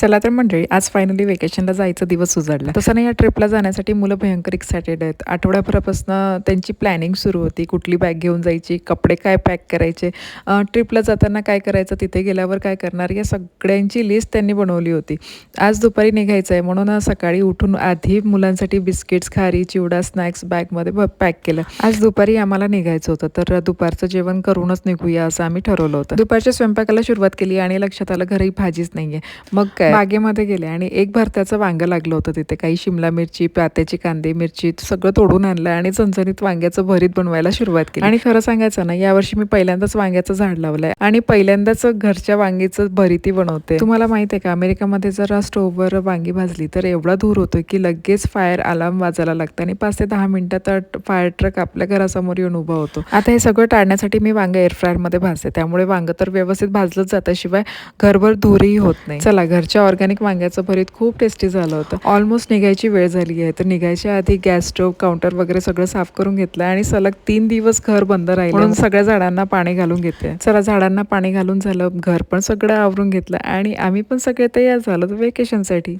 चला तर मंडळी आज फायनली वेकेशनला जायचा दिवस उजाडला. तसं नाही या ट्रिपला जाण्यासाठी मुलं भयंकर एक्सायटेड आहेत. आठवड्याभरापासून त्यांची प्लॅनिंग सुरू होती. कुठली बॅग घेऊन जायची कपडे काय पॅक करायचे ट्रिपला जाताना काय करायचं तिथे गेल्यावर काय करणार या सगळ्यांची लिस्ट त्यांनी बनवली होती. आज दुपारी निघायचं आहे म्हणून सकाळी उठून आधी मुलांसाठी बिस्किट्स खारी चिवडा स्नॅक्स बॅगमध्ये पॅक केलं. आज दुपारी आम्हाला निघायचं होतं. तर दुपारचं जेवण करूनच निघूया असं आम्ही ठरवलं होतं. दुपारच्या स्वयंपाकाला सुरुवात केली आणि लक्षात आलं घरी भाजीच नाही आहे मग काय? बागेमध्ये गेले आणि एक भरत्याचं वांगं लागलं होतं तिथे. काही शिमला मिरची प्यात्याची कांदे मिरची सगळं तोडून आणलं आणि चणचणीत वांग्याचं भरीत बनवायला सुरुवात केली. आणि खरं सांगायचं ना यावर्षी मी पहिल्यांदाच वांग्याचं झाड लावलंय आणि पहिल्यांदाच घरच्या वांगीचं भरीती बनवते. तुम्हाला माहिती आहे का अमेरिकामध्ये जर स्टोव्हवर वांगी भाजली तर एवढा धूर होतो की लगेच फायर अलार्म वाजायला लागतं आणि पाच ते दहा मिनिटात फायर ट्रक आपल्या घरासमोर येऊन उभा होतो. आता हे सगळं टाळण्यासाठी मी वांग एअरमध्ये भाजते. त्यामुळे वांग तर व्यवस्थित भाजलंच जातं शिवाय घरभर धूरही होत नाही. चला घरच्या ऑर्गॅनिक वांग्याचं भरीत खूप टेस्टी झालं होतं. ऑलमोस्ट निघायची वेळ झाली आहे. तर निघायच्या आधी गॅस स्टोव्ह काउंटर वगैरे सगळं साफ करून घेतलं आणि सलग तीन दिवस घर बंद राहिलं. म्हणून सगळ्या झाडांना पाणी घालून घेते चला झाडांना पाणी घालून झालं घर पण सगळं आवरून घेतलं आणि आम्ही पण सगळे तयार झालो वेकेशनसाठी